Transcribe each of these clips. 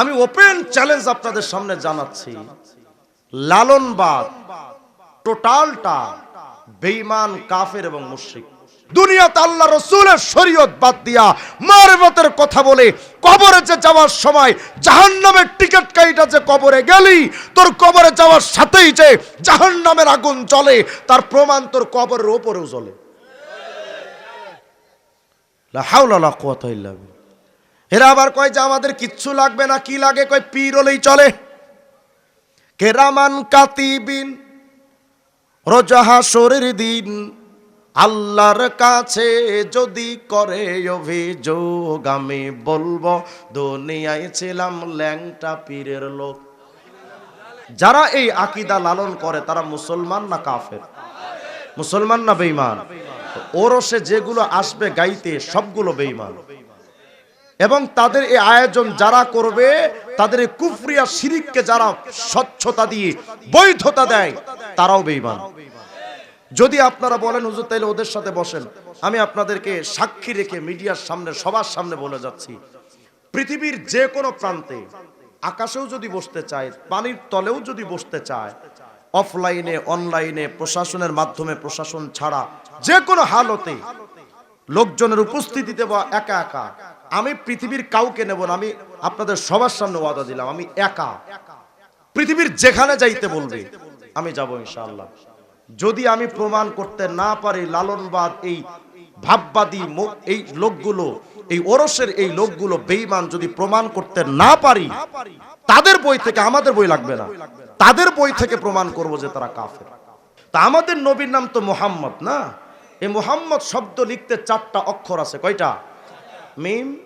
আমি open challenge আপনাদের সামনে জানাচ্ছি। লালনবাদ টোটালটা বেঈমান, কাফের এবং মুশরিক। দুনিয়াতে আল্লাহ রসুলের শরীয়ত বাদ দিয়া মারফতের কথা বলে কবরে যে যাওয়ার সময় জাহান্নামের টিকিট কাইটা যে কবরে গেলি, তোর কবরে যাওয়ার সাথেই যে জাহান্নামের আগুন চলে তার প্রমাণ তোর কবরের ওপরেও জ্বলে। লা হাওলা লা কুওয়াতা ইল্লা বিল্লাহ। এরা আবার কয় যে আমাদের কিচ্ছু লাগবে না, কি লাগে? কয়, পীর হলেই চলে। কেরামান কাতিবিন, রোজাহা শরীর দিন। আল্লাহর কাছে যদি করে অভিযোগ, আমি বলব, দুনিয়ায় ছিলাম ল্যাংটা পীরের লোক। যারা এই আকিদা লালন করে, তারা মুসলমান না কাফের? মুসলমান না বেঈমান? ওরসে যেগুলো আসবে গাইতে, সবগুলো বেঈমান। এবং তাদের এই আয়োজন যারা করবে, তাদের কুফরিয়া শিরিককে যারা স্বচ্ছতা দিয়ে, বৈধতা দেয়, তারাও বেঈমান। যদি আপনারা বলেন, হুজুর, তাইলে ওদের সাথে বসেন। আমি আপনাদেরকে সাক্ষী রেখে মিডিয়ার সামনে, সবার সামনে বলে যাচ্ছি। পৃথিবীর যে কোনো প্রান্তে আকাশেও যদি বসতে চায়, পানির তলেও যদি বসতে চায়, অফলাইনে, অনলাইনে, প্রশাসনের মাধ্যমে, প্রশাসন ছাড়া যে কোনো হালতে, লোকজনের উপস্থিতিতে বা একা একা আমি পৃথিবীর কাউকে নেব না, আমি আপনাদের সবার সামনে ওয়াদা দিলাম, আমি একা। পৃথিবীর যেখানে যাইতে বলবে, আমি যাব ইনশাআল্লাহ। যদি আমি প্রমাণ করতে না পারি, লালনবাদ, এই ভাববাদী এই লোকগুলো, এই ওরসের এই লোকগুলো বেঈমান যদি প্রমাণ করতে না পারি, তাদের বই থেকে আমাদের বই লাগবে না। তাদের বই থেকে প্রমাণ করব যে তারা কাফের। তা আমাদের নবীর নাম তো মোহাম্মদ না? এই মোহাম্মদ শব্দ লিখতে চারটা অক্ষর আছে, কয়টা? মিম,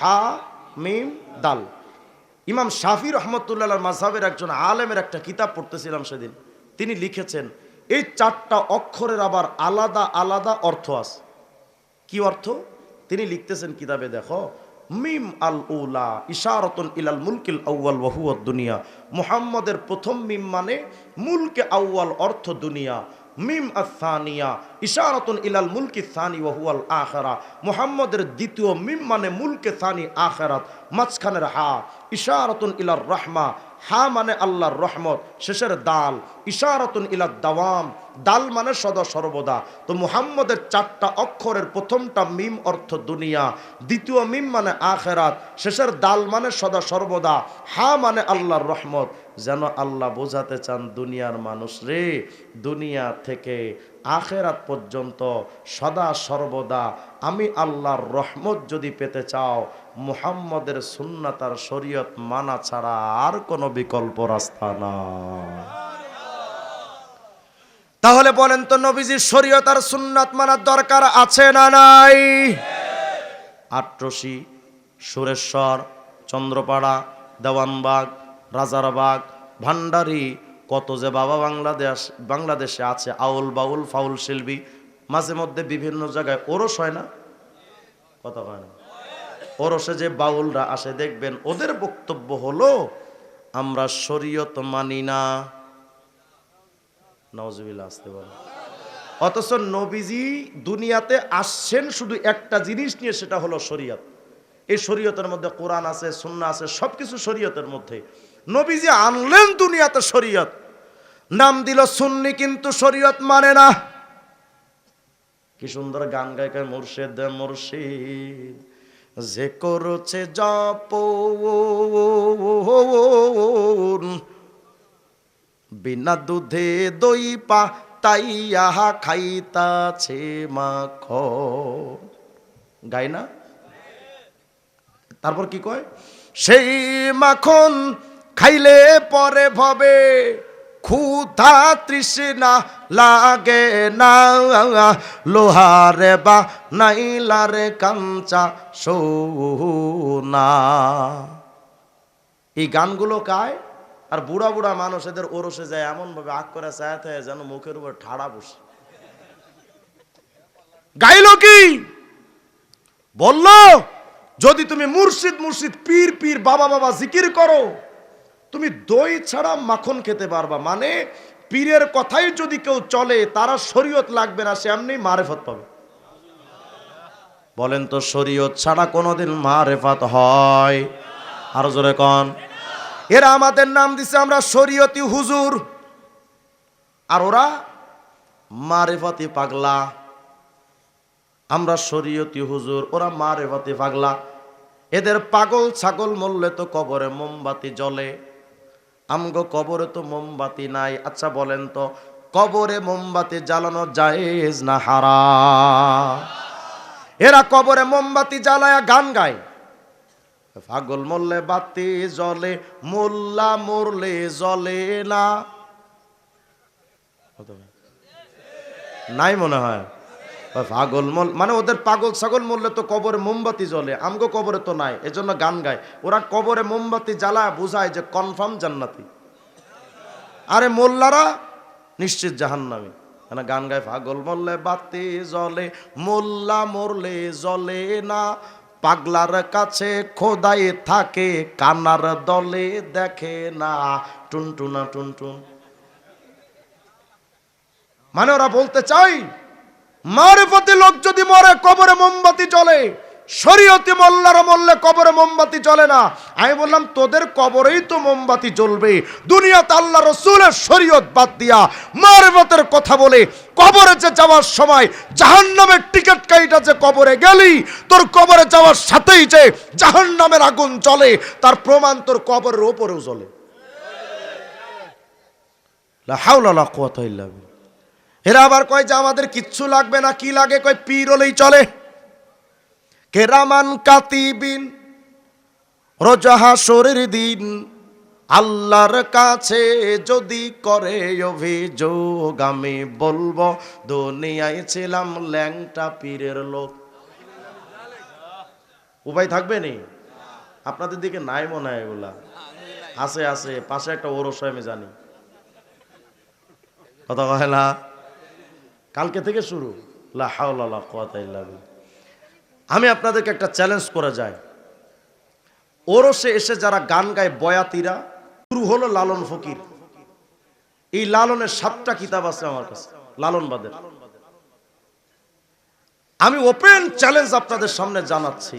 হা, মিম, দাল। ইমাম শাফি রহমতুল্লাহ মাঝহাবের একজন আলেমের একটা কিতাব পড়তেছিলাম সেদিন। তিনি লিখেছেন, এই চারটা অক্ষরের আবার আলাদা আলাদা অর্থ আছে। কি অর্থ? তিনি লিখতেছেন কিতাবে, দেখো, মিম আল উলা, ইশারতুন ইলাল মুলকিল আউয়াল ওয়াহুয়াদ দুনিয়া। মুহাম্মদের প্রথম মিম মানে মুলকে আউয়াল অর্থ দুনিয়া। মিম আসানিয়া ইশারতুন ইলাল মুলকি সানি ওয়াহুয়াল আখিরা। মুহাম্মদের দ্বিতীয় মিম মানে মুলকে সানি আখিরাত, মাঝখানের হা। ইশারতুন ইলার রহমা, হা মানে আল্লাহর রহমত, শেষের দাল। ইশারতুন ইলার দাওয়াম, দাল মানে সদা সর্বদা। তো মুহাম্মদের চারটা অক্ষরের প্রথমটা মিম অর্থ দুনিয়া, দ্বিতীয় মিম মানে আখেরাত, শেষের দাল মানে সদা সর্বদা, হা মানে আল্লাহর রহমত যেন আল্লাহ বোঝাতে চান দুনিয়ার মানুষ রে, দুনিয়া থেকে আখেরাত পর্যন্ত সদা সর্বদা আমি আল্লাহর রহমত যদি পেতে চাও, মুহাম্মদের সুন্নাতার শরীয়ত মানা ছাড়া আর কোনো বিকল্প রাস্তা না তাহলে বলেন তো নবীজির শরীয়ত আর সুন্নাত মানার দরকার আছে না নাই? আট্রসি, সুরেশ্বর, চন্দ্রপাড়া, দেওয়ানবাগ রাজারবাগ, ভান্ডারি, কত যে বাবা বাংলাদেশ বাংলাদেশে আছে, আউল বাউল, ফাউল শিল্পী, মাঝে মধ্যে বিভিন্ন জায়গায় ওরস হয় না? কথা হয় না। ওরসে যে বাউলরা আসে, দেখবেন ওদের বক্তব্য হলো, আমরা শরীয়ত মানি না। নওয়াজবিল্লা আসতে পারে। অথচ নবীজি দুনিয়াতে আসছেন শুধু একটা জিনিস নিয়ে, সেটা হলো শরীয়ত। এই শরীয়তের মধ্যে কোরআন আছে সুন্না আছে, সবকিছু শরীয়তের মধ্যে। নবীজি আনলেন দুনিয়াতে শরীয়ত। নাম দিল সুন্নি, কিন্তু শরীয়ত মানে না। কি সুন্দর গান গায় গায় মুর্শিদ মুর্শিদ। যে করছে জপ বিনা দুধে দই পা তাই আহা খাইতাছে মাখ গাই না? তারপর কি কয়? সেই মাখন খাইলে পরে ভবে, ক্ষুধা তৃষ্ণা লাগে না। লোহারে বা নাইলারে কাঞ্চা সোনা। এই গানগুলো গায়, আর বুড়া বুড়া মানুষ এদের ওরসে যায় এমন ভাবে আগ করে চায় যেন মুখের উপর ঠাড়া বসে। গাইল কি? বলল, যদি তুমি মুর্শিদ মুর্শিদ পীর পীর বাবা বাবা জিকির করো তুমি দই ছাড়া মাখন খেতে পারবা। মানে পীরের কথাই যদি কেউ চলে, তারা শরীয়ত লাগবে না, সে এমনি মারেফত পাবে। বলেন তো, শরীয়ত ছাড়া কোনোদিন মারেফাত হয়? আর জোরে কন। এরা আমাদের নাম দিছে, আমরা শরীয়তি হুজুর। আর ওরা মারেফাতি পাগলা। আমরা শরীয়তি হুজুর, ওরা মারেফাতি পাগলা। এদের পাগল ছাগল মরলে তো কবরে মোমবাতি জ্বলে। আমগো কবরে তো মোমবাতি নাই। আচ্ছা বলেন তো, কবরে মোমবাতি জ্বালানো জায়েজ না হারা এরা কবরে মোমবাতি জ্বালায়া গান গায়। পাগল মরলে বাতি জ্বলে, মোল্লা মরলে জ্বলে না। নাই মনে হয়? পাগল মল মানে ওদের পাগল ছাগল মরলে তো কবরে মোমবাতি জ্বলে, আমগো কবরে তো নাই, এজন্য গান গায়। ওরা কবরে মোমবাতি জ্বালা বুঝায় যে কনফার্ম জান্নাতি। আরে মোল্লারা নিশ্চিত জাহান্নামী। মানে গান গায় পাগল মরলে বাতি জ্বলে, মোল্লা মরলে জ্বলে না। পাগলার কাছে খোদাই থাকে, কানার দলে দেখে না। টুনটুনা টুনটুন। মানে ওরা বলতে চাই মারেফতি লোক যদি মরে, কবরে মোমবাতি জ্বলে। শরীয়তি মোল্লার মরলে কবরে মোমবাতি জ্বলে না। আমি বললাম, তোদের কবরেই তো মোমবাতি জ্বলবে। দুনিয়াতে আল্লাহ রসুলের শরীয়ত বাদ দিয়া মারেফতের কথা বলে কবরে যে যাওয়ার সময় জাহান্নামের টিকিট কাইটা যে কবরে গেলি, তোর কবরে যাওয়ার সাথেই যে জাহান্নামের আগুন জ্বলে, তার প্রমাণ তোর কবরের ওপরেও জ্বলে। লা হাওলা লা কুওয়াতা ইল্লা বিল্লাহ। এরা আবার কয় যে আমাদের কিচ্ছু লাগবে না, কি লাগে? কয়, পীর হলেই চলে। কেরামান কাতিবিন রোজাহা শরীর দিন, আল্লাহর কাছে যদি করে অভিযোগ, আমি বলব, দুনিয়ায় ছিলাম ল্যাংটা পীরের লোক। উপায় থাকবে নি? আপনাদের দিকে নাই মনে হয় এগুলা। আছে আছে, পাশে একটা ওরস আমি জানি। কথা কয় না? কালকে থেকে শুরু। আমি আপনাদেরকে একটা চ্যালেঞ্জ করে যাই ওরসে এসে যারা গান গায় বয়াতিরা, শুরু হলো লালন ফকির। এই লালনের সাতটা কিতাব আছে আমার কাছে লালনবাদের আমি ওপেন চ্যালেঞ্জ আপনাদের সামনে জানাচ্ছি।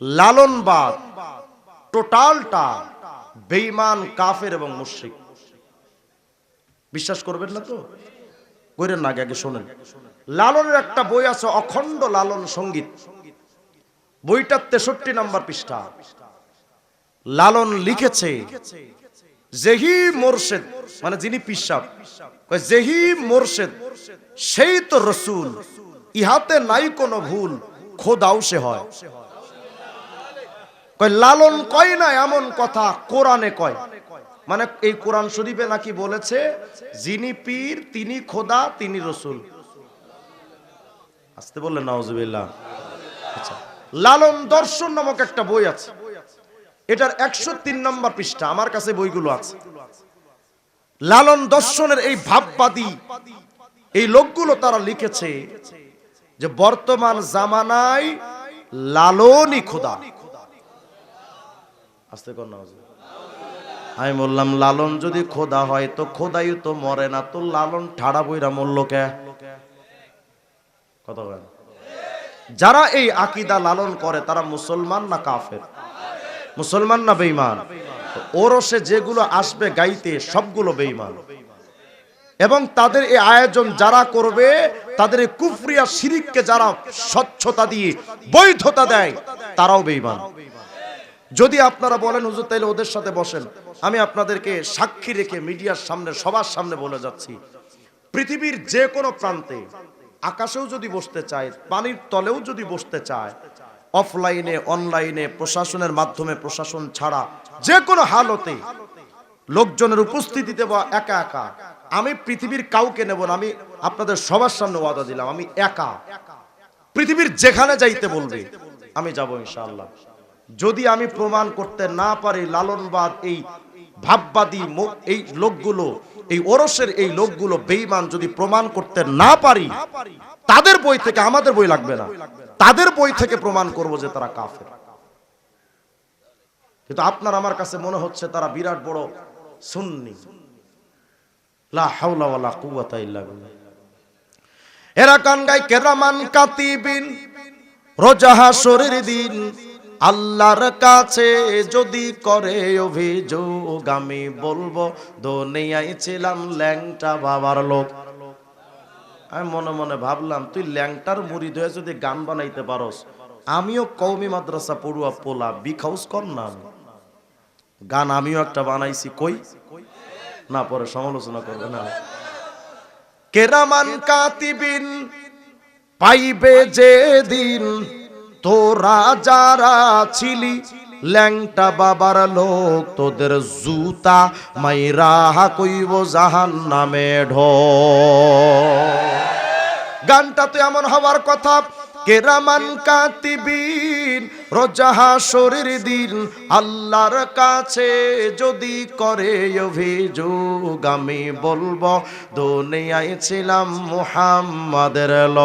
লালনবাদ টোটালটা বেইমান কাফের এবং মুশরিক। বিশ্বাস করবেন না তো? কইরেন না, আগে শোনেন। লালনের একটা বই আছে, অখণ্ড লালন সংগীত। বইটা তেষট্টি নাম্বার পৃষ্ঠা। লালন লিখেছে জেহি মোরশেদ মানে যিনি পিসাব জেহি মোরশেদ, সেই তো রসুল, ইহাতে নাই কোনো ভুল, খোদাও সে হয়। লালন কয় না এমন কথা, কোরআনে কয়। মানে এই কোরআন শরীফে নাকি বলেছে, যিনি পীর, তিনি খোদা, তিনি রসুল। আসতে বললেন নওয়াজুবিল্লাহ আচ্ছা লালন দর্শন নামক একটা বই আছে। এটার একশো তিন নম্বর পৃষ্ঠা, আমার কাছে বইগুলো আছে। লালন দর্শনের এই ভাববাদী, এই লোকগুলো তারা লিখেছে যে বর্তমান জামানায় লালনই খোদা। আসতে কর আমি বললাম, লালন যদি খোদা হয়, তো খোদাই তো মরে না। তো লালন ঠাড়া বইরা মরল কে? কথা বলেন? যারা এই আকিদা লালন করে, তারা মুসলমান না কাফের? মুসলমান না বেঈমান? ওরসে যেগুলো আসবে গাইতে, সবগুলো বেঈমান। এবং তাদের এই আয়োজন যারা করবে, তাদের এই কুফরিয়া শিরিককে যারা স্বচ্ছতা দিয়ে, বৈধতা দেয়, তারাও বেঈমান। যদি আপনারা বলেন, হুজুর, তাইলে ওদের সাথে বসেন। আমি আপনাদেরকে সাক্ষী রেখে মিডিয়ার সামনে, সবার সামনে বলে যাচ্ছি। পৃথিবীর যে কোনো প্রান্তে আকাশেও যদি বসতে চায়, পানির তলেও যদি বসতে চায়, অফলাইনে, অনলাইনে, প্রশাসনের মাধ্যমে, প্রশাসন ছাড়া যে কোনো হালতে লোকজনের উপস্থিতিতে বা একা একা, আমি পৃথিবীর কাউকে নেব না, আমি আপনাদের সবার সামনে ওয়াদা দিলাম, আমি একা। পৃথিবীর যেখানে যাইতে বলবে, আমি যাব ইনশাআল্লাহ। যদি আমি প্রমাণ করতে না পারি লালনবাদ এই ভাববাদী এই লোকগুলো, এই ওরসের এই লোকগুলো বেঈমান যদি প্রমাণ করতে না পারি, তাদের বই থেকে আমাদের বই লাগবে না। তাদের বই থেকে প্রমাণ করব যে তারা কাফের। কিন্তু আপনার আমার কাছে মনে হচ্ছে তারা বিরাট বড় সুন্নি। এরা কান গায় কেরামান কাতিবিন রোজাহা শরীর দিন। আল্লাহর কাছে যদি করে অভিযোগ আমি বলব, দুনিয়ায় ছিলাম ল্যাংটা বাবার লোক। আমি মনে মনে ভাবলাম, তুই ল্যাংটার মুড়ি ধয়ে যদি গান বানাইতে পারস, আমিও কৌমি মাদ্রাসা পড়ুয়া পোলা বিখাউস কর না গান আমিও একটা বানাইছি, কই? না, পরে সমালোচনা করবে না। কেরামান কাতিবিন পাইবে যে দিন তোরা যারা ছিলি, ল্যাংটা বাবার লোক, তোদের জুতা মাইরা কইব জাহান নামে ঢো গানটা তো এমন হওয়ার কথা, কেরামান কাতিবিন রোজাহা শরীর দিন, আল্লাহর কাছে যদি করে অভিযোগ, আমি বলব, দুনিয়ায় ছিলাম মুহাম্মাদের ল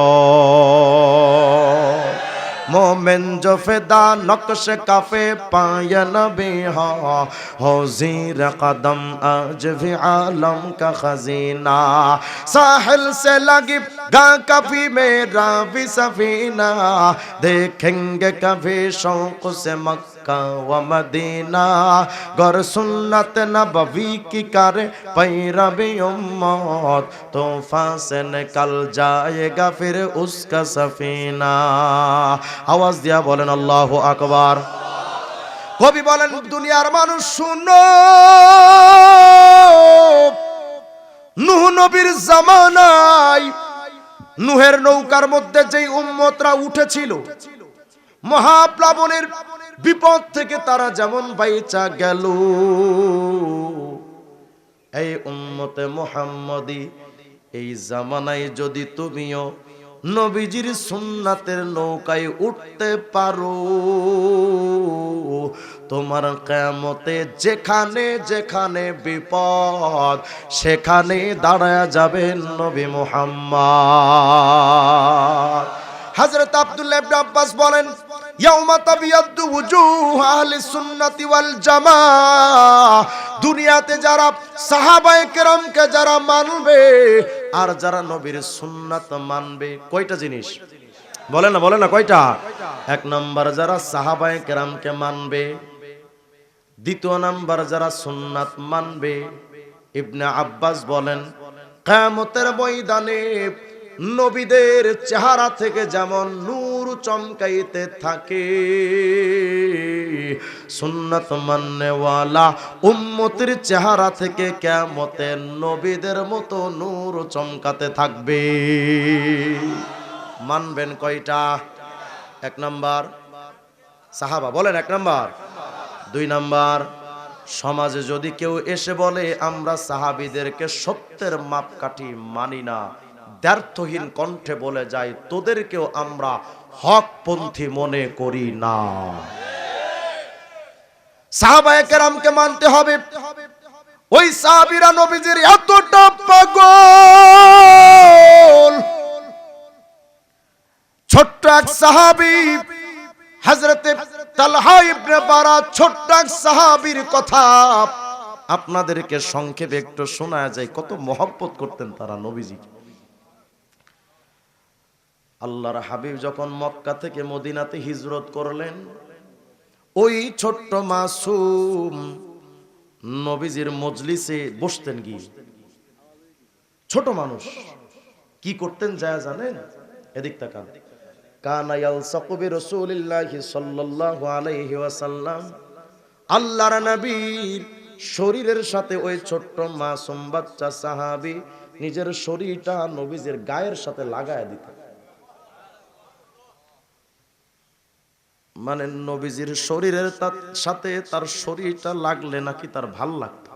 مومن جو فدا نقش کافے پایا نبی ہاں ہو زیر قدم آج بھی عالم کا خزینہ۔ ساحل سے لگی گا کبھی میرا بھی سفینہ۔ دیکھیں گے کبھی شوق سے مکہ मक्का व मदीना गौर सुन्नत नबवी की करे पैरवी उम्मत तूफान से निकल जाएगा फिर उसका सफीना আওয়াজ দিয়া বলেন আল্লাহ আকবার কবি বলেন দুনিয়ার মানুষ শুনো নুহ নবীর জামানায় নুহের নৌকার মধ্যে যেই উম্মতরা উঠেছিল মহাপ্লাবনের বিপদ থেকে তারা যেমন বাইচা গেল। এই উম্মতে মোহাম্মদী, এই জামানায় যদি তুমিও নবীজির সুন্নাতের নৌকায় উঠতে পারো, তোমার কেমতে যেখানে যেখানে বিপদ, সেখানে দাঁড়ায় যাবেন নবী মোহাম্মদ। হযরত আব্দুল্লাহ আব্বাস বলেন দুনিয়াতে যারা সাহাবায়ে কেরামকে যারা মানবে আর যারা নবীর সুন্নাত মানবে, কয়টা জিনিস? বলে না বলে না, কয়টা? এক নাম্বার, যারা সাহাবায়ে কেরামকে মানবে। দ্বিতীয় নাম্বার, যারা সুন্নাত মানবে। ইবনে আব্বাস বলেন, কিয়ামতের ময়দানে নবীদের চেহারা থেকে যেমন নূর চমকাইতে থাকে, সুন্নাত মান্নেওয়ালা উম্মতের চেহারা থেকে কেমতে নবীদের মতো নূর চমকাতে থাকবে। মানবেন কয়টা? এক নাম্বার। সাহাবা, বলেন এক নাম্বার। দুই নাম্বার। সমাজে যদি কেউ এসে বলে, আমরা সাহাবিদেরকে সত্যের মাপকাঠি মানি না দ্ব্যর্থহীন কণ্ঠে বলে যায় তোদেরকেও আমরা হকপন্থী মনে করি না। মানতে হবে। ওই সাহাবীরা নবীজির এতটা পাগল। ছোট্ট এক সাহাবী ছোট্ট এক সাহাবীর কথা আপনাদেরকে সংক্ষেপে একটু শোনা যায়, কত মহব্বত করতেন তারা নবীজিকে। আল্লাহর হাবিব যখন মক্কা থেকে মদিনাতে হিজরত করলেন, ওই ছোট্ট মাসুম নবীজির মজলিসে বসতেন গিয়ে। ছোট মানুষ, কি করতেন যায় জানেন? এদিক তাকান। কানা ইয়ালসাকু বিরাসূলিল্লাহি সাল্লাল্লাহু আলাইহি ওয়াসাল্লাম, আল্লাহর নবীর শরীরের সাথে ওই ছোট্ট মাসুম বাচ্চা সাহাবী নিজের শরীরটা নবীজের গায়ের সাথে লাগায় দিতেন। মানে নবীজির শরীরের সাথে তার শরীরটা লাগলে নাকি তার ভালো লাগতো।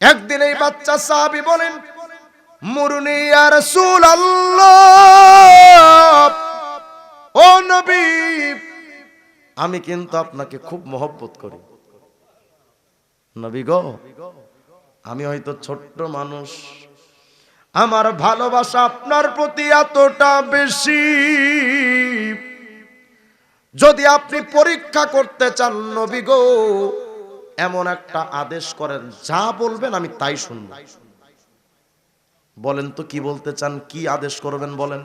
একদিন এই বাচ্চা সাহাবি বলেন, মুরুনি ইয়া রাসূলুল্লাহ, ও নবী, আমি কিন্তু আপনাকে খুব মহব্বত করি। নবী গো, আমি হয়তো ছোট্ট মানুষ আমার ভালোবাসা আপনার প্রতি এতটা বেশি। যদি আপনি পরীক্ষা করতে চান নবী গো, এমন একটা আদেশ করেন, যা বলবেন আমি তাই শুনব। বলেন তো কি বলতে চান, কি আদেশ করবেন বলেন।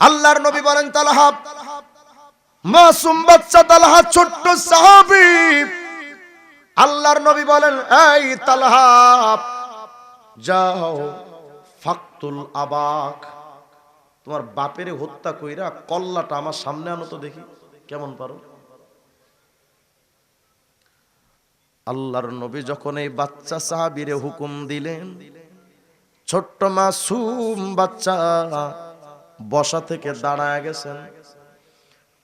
আল্লাহর নবী বলেন, তালহা, মাসুম বাচ্চা তালহা, ছোট্ট সাহাবী। আল্লাহর নবী বলেন, এই তালহা যাও, ফাকতুল আবাক। তোমার বাপের হত্যা কইরা কল্লাটা আমার সামনে আনো তো দেখি, কেমন পারো? আল্লাহর নবী যখন এই বাচ্চা সাহাবিরে হুকুম দিলেন, ছোট্ট মাসুম বাচ্চা বসা থেকে দাঁড়ায় গেছেন,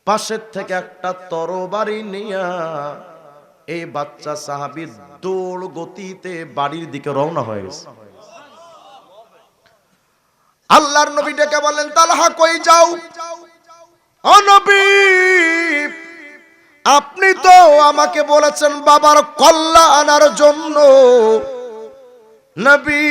পাশের থেকে একটা তরবারি নিয়া এই বাচ্চা সাহাবি দৌড় গতিতে বাড়ির দিকে রওনা হয়ে গেছে। আল্লাহর নবী ডেকে বলেন তালহা, কই যাও? ও নবী, আপনি তো আমাকে বলেছেন বাবার কল্লা আনার জন্য। নবী,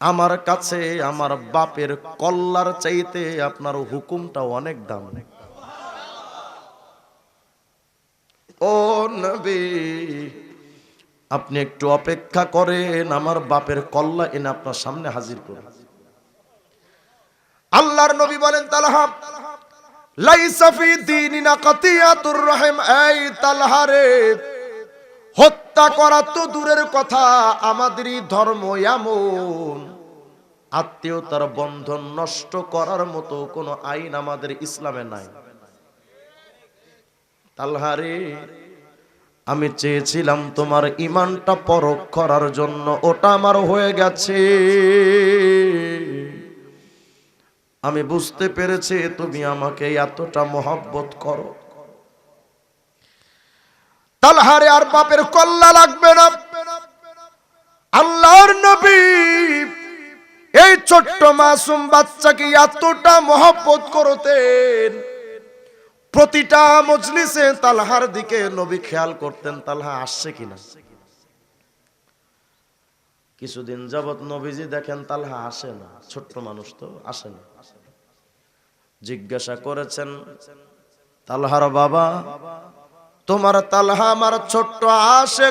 আমার কাছে আমার বাপের কল্লার চাইতে আপনার হুকুমটা অনেক দাম। ও নবী, আপনি একটু অপেক্ষা করেন, আমার বাপের কল্লা এনে আপনার সামনে হাজির করুন। আল্লাহর নবী বলেন, তালহা হত্যা করা তো দূরের কথা, আমাদেরই ধর্ম এমন। আত্মীয়তার বন্ধন নষ্ট করার মতো কোনো আইন আমাদের ইসলামে নাই। তালহারে, আমি চেয়েছিলাম তোমার ইমানটা পরখ করার জন্য, ওটা আমার হয়ে গেছে। আমি বুঝতে পেরেছি তুমি আমাকে এতটা মহব্বত করো। তালহারে, আর বাপের কল্লা লাগবে না। আল্লাহর নবী, এই ছোট্ট মাসুম বাচ্চাকে এতটা মহব্বত করতেন। প্রতিটা মজলিসে তালহার দিকে নবী খেয়াল করতেন, তালহা আসছে কিনা? কিছুদিন যাবৎ নবীজি দেখেন তালহা আসে না, ছোট্ট মানুষ তো আসে না। জিজ্ঞাসা করেছেন, তালহার বাবা, তোমার তালহা আমার ছোট্ট আসে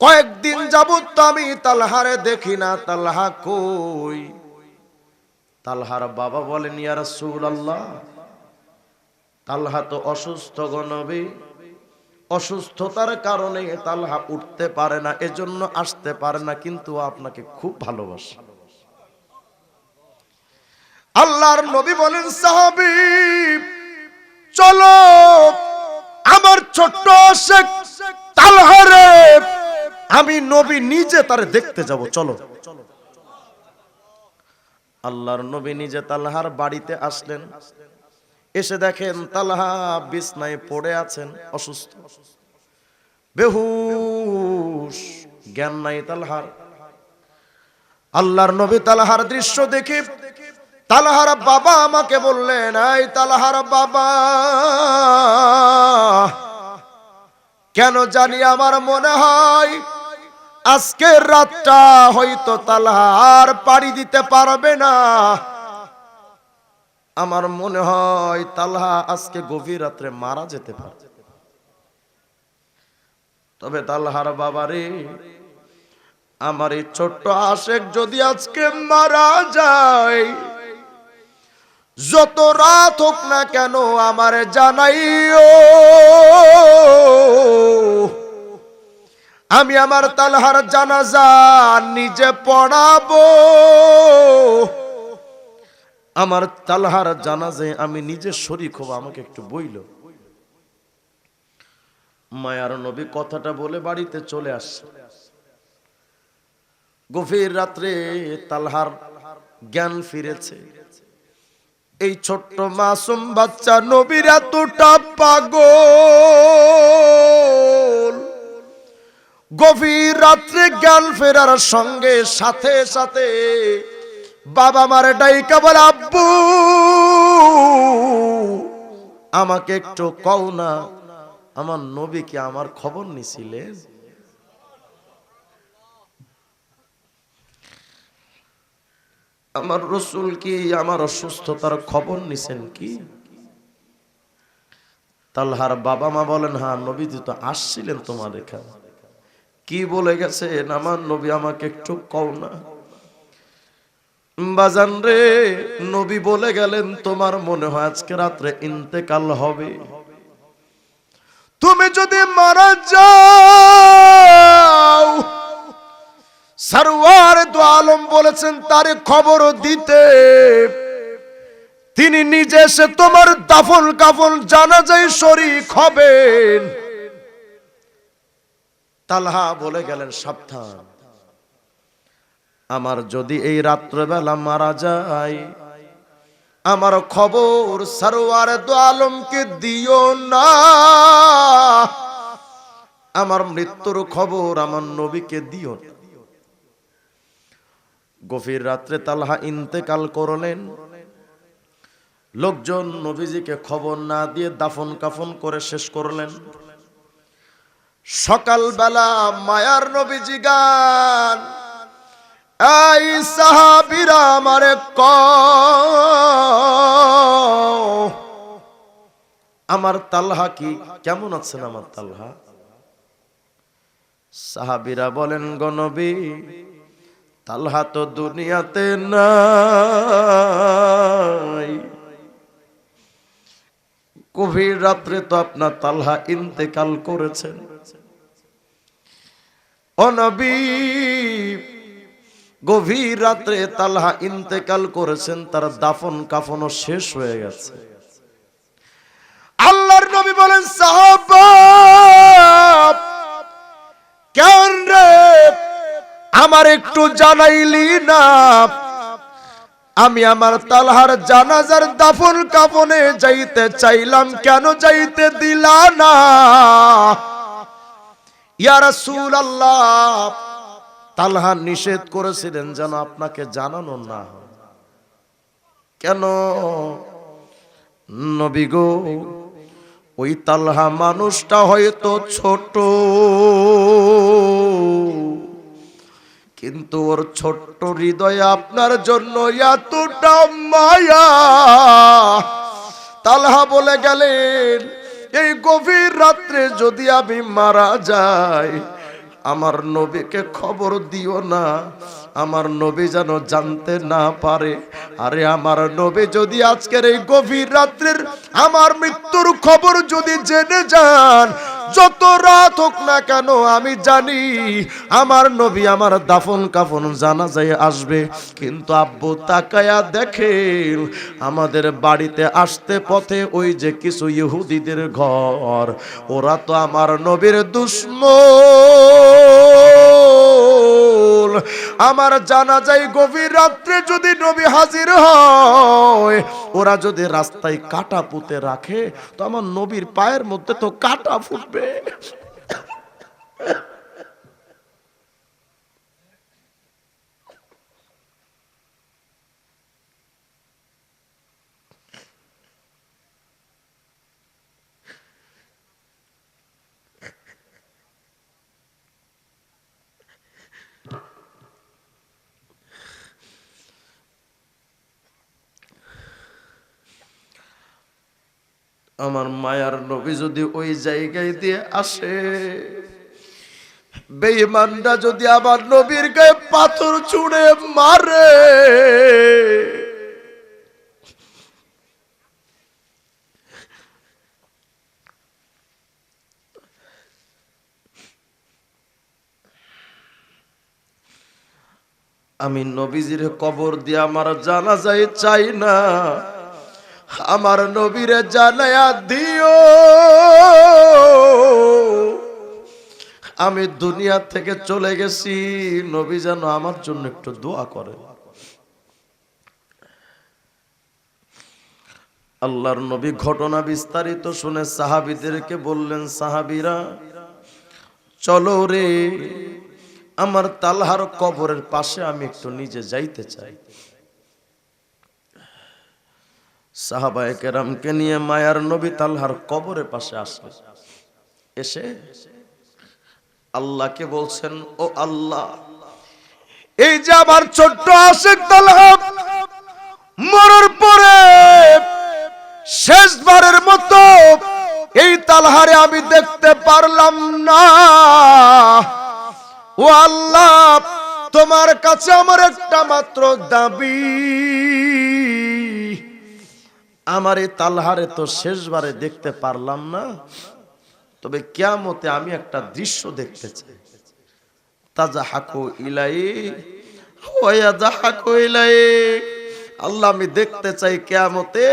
কয়েকদিন যাবৎ তো আমি তালহারে দেখি না, তালহা কই? তালহার বাবা বলেন, ইয়া রাসূলুল্লাহ, তালহা তো অসুস্থ গণবী অসুস্থতার কারণে তালহা উঠতে পারে না, এজন্য আসতে পারে না, কিন্তু আপনাকে খুব ভালোবাসে। আল্লাহর নবী বলেন, সাহাবী, চলো, আমার ছোট্ট শেখ তালহারে আমি নবী নিজে তার দেখতে যাব চলো চলো। আল্লাহর নবী নিজে তালহার বাড়িতে আসলেন। এসে দেখেন তালহা বিছনায় পড়ে আছেন, অসুস্থ। বেহুশ, জ্ঞান নাই তালহার। আল্লাহর নবী তালহার দৃশ্য দেখে তালহার বাবা আমাকে বললেন এই তালহার বাবা, কেন জানি আমার মনে হয় আজকের রাতটা হয়তো তালহার পাড়ি দিতে পারবে না। আমার মনে হয় তালহা আজকে গভীর রাত্রে মারা যেতে পারে। তবে তালহার বাবারে, আমার এই ছোট্ট আশেক যদি আজকে মারা যায়, যত রাত হোক না কেন আমার জানাইও। আমি আমার তালহার জানাজা নিজে পড়াবো। আমার তালহার জানাজে আমি নিজে শরিক হব, আমাকে একটু বইল। মায়ার নবী কথাটা বলে বাড়িতে চলে আসছে। গভীর রাত্রে তালহার জ্ঞান ফিরেছে। এই ছোট্ট মাসুম বাচ্চা নবীর এতটা পাগল। গভীর রাত্রে জ্ঞান ফেরার সঙ্গে সাথে সাথে বাবা মার ডাইকা বলে, আব্বু, আমাকে একটু কও না, আমার নবী কি আমার খবর নিছিলেন? আমার রসুল কি আমার অসুস্থতার খবর নিছেন কি? তালহার বাবা মা বলেন হ্যাঁ নবীজি তো আসছিলেন তোমার এখানে। কি বলে গেছে? আমার নবী আমাকে একটু কও না। বাজান রে, নবী বলে গেলেন, তোমার মনে হয় আজকে রাত্রে ইন্তেকাল হবে। তুমি যদি মারা যাও সারওয়ার দু আলম বলেছেন, তারে খবর দিতে। তিনি নিজে এসে তোমার দাফন কাফন জানা যায় শরিক হবেন। তালহা বলে গেলেন, সাবধান। আমার যদি এই রাত্রবেলা মারা যায়, আমার খবর সারোয়ার দু আলমকে দিও না। আমার মৃত্যুর খবর আমার নবীকে দিও গভীর রাত্রে তালহা ইন্তেকাল করলেন। লোকজন নবীজিকে খবর না দিয়ে দাফন কাফন করে শেষ করলেন। সকালবেলা মায়ার নবীজি গান। এই সাহাবিরা আমারে ক আমার তালহা কি? কেমন আছেন আমার তালহা? সাহাবিরা বলেন গনবী তালহা তো দুনিয়াতে নাই। গভীর রাত্রে তো আপনার তালহা ইন্তেকাল করেছেন। অনবী গভীর রাত্রে তালহা ইন্তেকাল করেছেন, তার দাফন কাফনও শেষ হয়ে গেছে। আল্লাহর নবী বলেন, সাহাবা কেন রে? আমার একটু জানাইলি না। আমি আমার তালহার জানাজার দাফন কাফনে যাইতে চাইলাম, কেন যাইতে দিলা না? ইয়া রাসূলুল্লাহ। তালহা নিষেধ করেছিলেন যেন আপনাকে জানানো না কেন? নবী গো, ওই তালহা মানুষটা হয়তো ছোট। কিন্তু ওর ছোট্ট হৃদয়ে আপনার জন্য এতটা মায়া। তালহা বলে গেলেন এই গভীর রাত্রে যদি আমি মারা যাই, আমার নবীকে খবর দিও না। আমার নবী যেন জানতে না পারে। আরে আমার নবী যদি আজকের এই গভীর রাত্রের আমার মৃত্যুর খবর যদি জেনে যান যত রাত হোক না কেন, আমি জানি আমার নবী আমার দাফন কাফন জানা যায় আসবে। কিন্তু আব্বু তাকায়া দেখে আমাদের বাড়িতে আসতে পথে ওই যে কিছু ইহুদিদের ঘর, ওরা তো আমার নবীর দুশ্মন। আমার জানা যায় গভীর রাত্রে যদি নবী হাজির হয়, ওরা যদি রাস্তায় কাটা পুঁতে রাখে, তো আমার নবীর পায়ের মধ্যে তো কাটা ফুটবে। আমার মায়ার নবী যদি ওই জায়গায় দিয়ে আসে, বেঈমানরা যদি আমার নবীর গায়ে পাথর ছুঁড়ে মারে। আমি নবীজির কবর দিয়ে আমার জানা যায় চাই না। আমার নবীরে জানায়া দিও। আমি দুনিয়া থেকে চলে গেছি, নবী যেন আমার জন্য একটু দোয়া করে আল্লাহর নবী ঘটনা বিস্তারিত শুনে সাহাবিদেরকে বললেন, সাহাবিরা, চলো রে, আমার তালহার কবরের পাশে আমি একটু নিজে যাইতে চাই। সাহাবায়ে কেরামকে নিয়ে মায়ার নবী তালহার কবরের পাশে আসলে এসে আল্লাহকে বলছেন, ও আল্লাহ, এই যে আমার ছোট্ট আশেক তালহা, মরার পরে শেষবারের মতো এই তালহারে আমি দেখতে পারলাম না। ও আল্লাহ, তোমার কাছে আমার একটা মাত্র দাবি। আমার এই তালহারে তো শেষবারে দেখতে পারলাম না। তবে কেয়ামতে আমি একটা দৃশ্য দেখতে চাই। তাজা হাকু ইলাই জাহাকু ইলাই আল্লাহ, আমি দেখতে চাই কেয়ামতে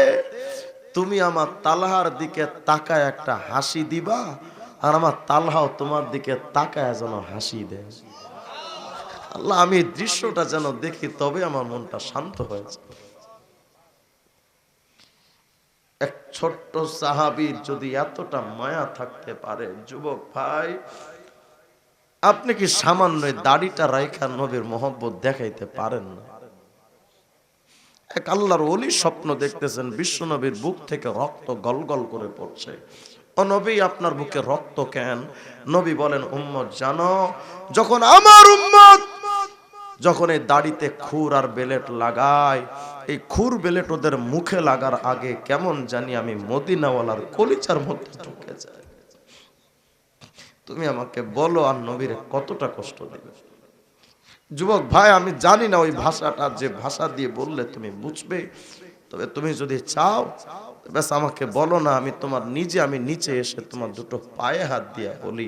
তুমি আমার তালহার দিকে তাকায় একটা হাসি দিবা, আর আমার তালহাও তোমার দিকে তাকায় যেন হাসি দেয়। আল্লাহ, আমি দৃশ্যটা যেন দেখি, তবে আমার মনটা শান্ত হয়েছে এক ছোট্ট সাহাবীর যদি এতটা মায়া থাকতে পারে, যুবক ভাই, আপনি কি সামান্য দাড়িটা রাইখা নবীর মোহব্বত দেখাইতে পারেন না? এক আল্লাহর অলি স্বপ্ন দেখতেছেন, বিশ্ব নবীর বুক থেকে রক্ত গলগল করে পড়ছে। নবী, আপনার বুকে রক্ত কেন? নবী বলেন, উম্মত, জানো, যখন আমার উম্মত, যখন এই দাড়িতে খুর আর বেলেট লাগায় এই খুর বেলেট ওদের মুখে লাগার আগে কেমন জানি আমি মদিনাওয়ালার কলিচার মধ্যে ঢুকে যায় তুমি আমাকে বলো আর নবীরে কতটা কষ্ট দেবে। যুবক ভাই, আমি জানি না ওই ভাষাটা, যে ভাষা দিয়ে বললে তুমি বুঝবে। তবে তুমি যদি চাও, ব্যাস আমাকে বলো না, আমি তোমার নিজে, আমি নিচে এসে তোমার দুটো পায়ে হাত দিয়ে বলি,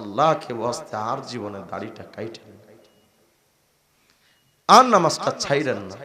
আল্লাহকে বসতে আর জীবনে দাড়িটা কাইটেন আর নামাজটা ছাইরেন না।